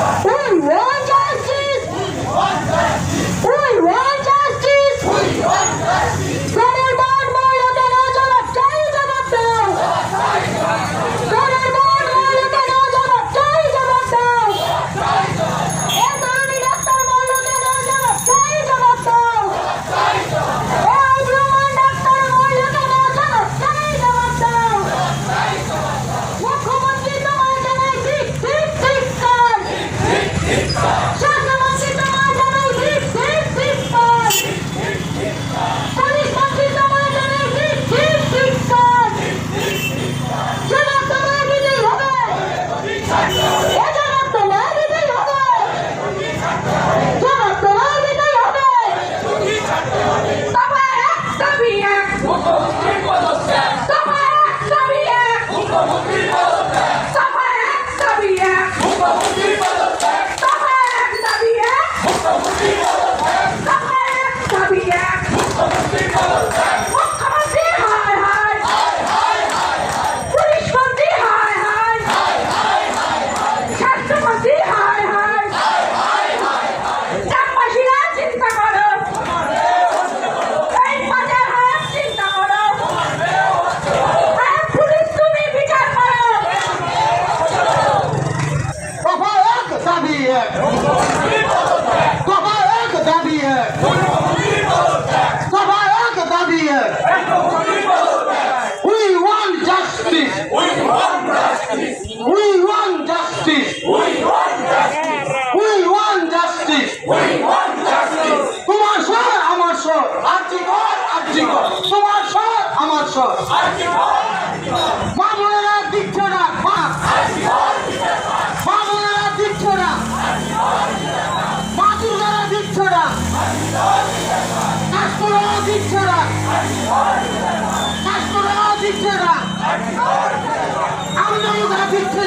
Woo! Jesus. back. Sabah ek दाबी We want justice. We want justice. We want justice. We want justice. We want justice. We want justice. তোমার স্বর আমার স্বর আর্থিক তোমার স্বর আমার জিতছে না ছাত্ররা জিতছে না আমরা জিতছে